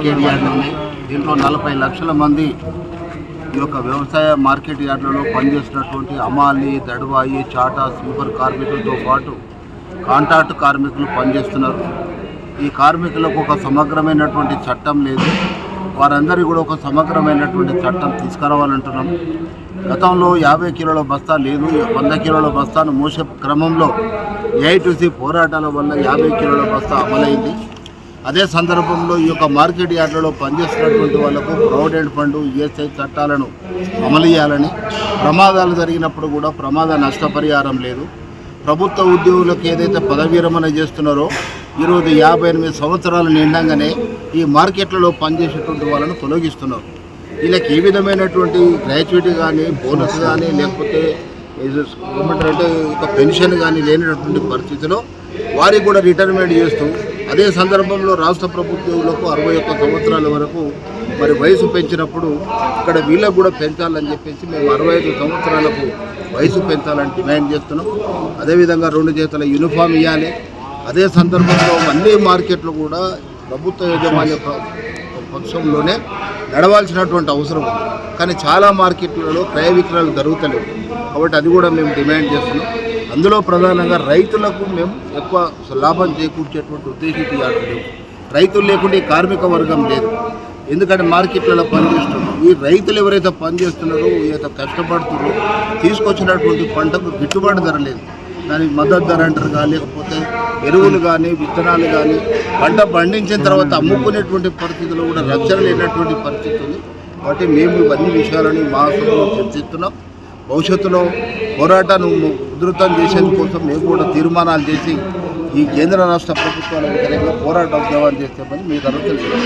Market yard ఉంది దీంట్లో నలభై లక్షల మంది ఈ యొక్క వ్యవసాయ మార్కెట్ యార్డులలో పనిచేస్తున్నటువంటి అమాలి దడువాయి చాటా స్లీపర్ కార్మికులతో పాటు కాంట్రాక్ట్ కార్మికులు పనిచేస్తున్నారు. ఈ కార్మికులకు ఒక సమగ్రమైనటువంటి చట్టం లేదు. వారందరికీ కూడా ఒక సమగ్రమైనటువంటి చట్టం తీసుకురావాలంటున్నాం. గతంలో యాభై కిలోల బస్తా లేదు. వంద కిలోల బస్తాను మోసే క్రమంలో ఏఐటీసీ పోరాటాల వల్ల యాభై కిలోల బస్తా అమలైంది. అదే సందర్భంలో ఈ యొక్క మార్కెట్ యార్డులలో పనిచేస్తున్నటువంటి వాళ్ళకు ప్రావిడెంట్ ఫండ్ ఈఎస్ఐ చట్టాలను అమలు చేయాలని ప్రమాదాలు జరిగినప్పుడు కూడా ప్రమాద నష్టపరిహారం లేదు. ప్రభుత్వ ఉద్యోగులకు ఏదైతే పదవీరమణ చేస్తున్నారో ఈరోజు యాభై ఎనిమిది సంవత్సరాలు నిండంగానే ఈ మార్కెట్లలో పనిచేసేటువంటి వాళ్ళను తొలగిస్తున్నారు. వీళ్ళకి ఏ విధమైనటువంటి గ్రాడ్యుయేట్ కానీ బోనస్ కానీ లేకపోతే ఏమంటారంటే ఒక పెన్షన్ కానీ లేనటువంటి పరిస్థితిలో వారికి కూడా రిటైర్మెంట్ చేస్తూ అదే సందర్భంలో రాష్ట్ర ప్రభుత్వాలకు అరవై ఒక్క సంవత్సరాల వరకు మరి వయసు పెంచినప్పుడు ఇక్కడ వీళ్ళకు కూడా పెంచాలని చెప్పేసి మేము అరవై ఐదు సంవత్సరాలకు వయసు పెంచాలని డిమాండ్ చేస్తున్నాం. అదేవిధంగా రెండు చేతుల యూనిఫామ్ ఇవ్వాలి అదే సందర్భంలో అన్ని మార్కెట్లు కూడా ప్రభుత్వ యజమాన్య పక్షంలోనే నడవాల్సినటువంటి అవసరం ఉంది. కానీ చాలా మార్కెట్లలో క్రయ విక్రయాలు జరుగుతలేవు. కాబట్టి అది కూడా మేము డిమాండ్ చేస్తున్నాం. అందులో ప్రధానంగా రైతులకు మేము ఎక్కువ లాభం చేకూర్చేటువంటి ఉద్దేశిత యాత్ర రైతులు లేకుంటే ఈ కార్మిక వర్గం లేదు. ఎందుకంటే మార్కెట్లలో పనిచేస్తున్నారు. ఈ రైతులు ఎవరైతే పనిచేస్తున్నారో ఏదైతే కష్టపడుతున్నారో తీసుకొచ్చినటువంటి పంటకు గిట్టుబాటు ధర లేదు. దానికి మద్దతు ధర అంటారు కానీ లేకపోతే ఎరువులు కానీ విత్తనాలు కానీ పంట పండించిన తర్వాత అమ్ముకునేటువంటి పరిస్థితుల్లో కూడా రక్షణ లేనటువంటి పరిస్థితి ఉంది. కాబట్టి మేము ఇవన్నీ విషయాలని మా సభలో చర్చిస్తున్నాం. భవిష్యత్తులో పోరాటాన్ని ఉధృతం చేసేందుకోసం మేము కూడా తీర్మానాలు చేసి ఈ కేంద్ర రాష్ట్ర ప్రభుత్వాల వ్యతిరేకంగా పోరాటం ఉద్యమాలు చేస్తామని మీ తరఫు తెలుసు